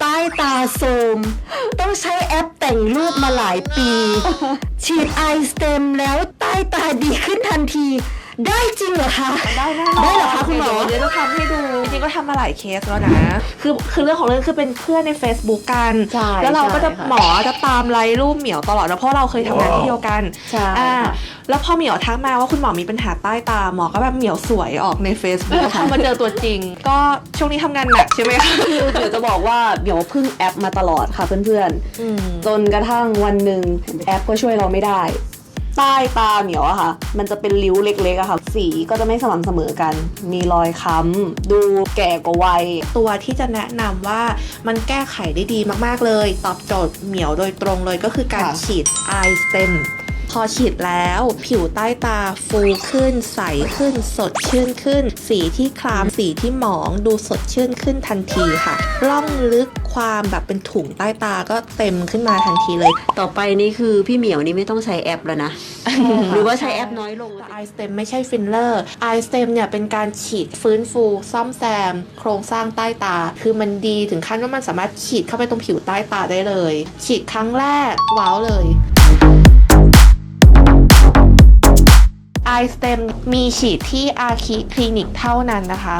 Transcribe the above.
ใต้ตาโทรมต้องใช้แอปแต่งรูปมาหลายปี ฉีดไอสเต็มแล้วใต้ตาดีขึ้นทันที ได้จริงเหรอคะ ได้แน่นอนได้เหรอคะคุณหมอ เดี๋ยวจะทำให้ดูจริงๆก็ทำมาหลายเคสแล้วนะ คือคือเรื่องของเรื่องคือเป็นเพื่อนใน Facebook กัน ใช่แล้วเราก็จะใช่ค่ะหมอจะตามไลค์รูปเหมียวตลอดนะเพราะเราเคยทำงานที่เดียวกันใช่อ่าค่ะ แล้วพอเหมียวทักมาว่าคุณหมอมีปัญหาใต้ตาหมอก็แบบเหมียวสวยออกใน Facebook พอมาเจอตัวจริง ก็ช่วงนี้ทำงานหนักใช่ไหมคะคือเดี๋ยวจะบอกว่าเดี๋ยวพึ่งแอปมาตลอดค่ะเพื่อนอืมๆจนกระทั่งวันหนึ่งแอปก็ช่วยเราไม่ได้ ใต้ตาเหมียวอะค่ะ มันจะเป็นริ้วเล็กๆอะค่ะ สีก็จะไม่สม่ำเสมอกัน มีรอยค้ำดูแก่กว่าวัย ตัวที่จะแนะนำว่ามันแก้ไขได้ดีมากๆเลย ตอบโจทย์เหมียวโดยตรงเลยก็คือการค่ะ ฉีด eye stem พ อฉีดแล้ว ผิวใต้ตาฟูขึ้น ใสขึ้น สดชื่นขึ้น สีที่คลามสีที่หมอง ดูสดชื่นขึ้นทันทีค่ะ ร่องลึกความแบบเป็นถุงใต้ตาก็เต็มขึ้นมาทันทีเลย ต่อไปนี่คือพี่เหมียวนี่ไม่ต้องใช้แอปแล้วนะ หรือว่าใช้แอปน้อยลงไอสเต็มไม่ใช่ฟิลเลอร์ไอสเต็มเนี่ยเป็นการฉีดฟื้นฟู ซ่อมแซม โครงสร้างใต้ตา คือมันดีถึงขั้นว่ามันสามารถฉีดเข้าไปตรงผิวใต้ตาได้เลย ฉีดครั้งแรกว้าวเลย สเต็มมีฉีดที่อาคิคลินิกเท่านั้นนะคะ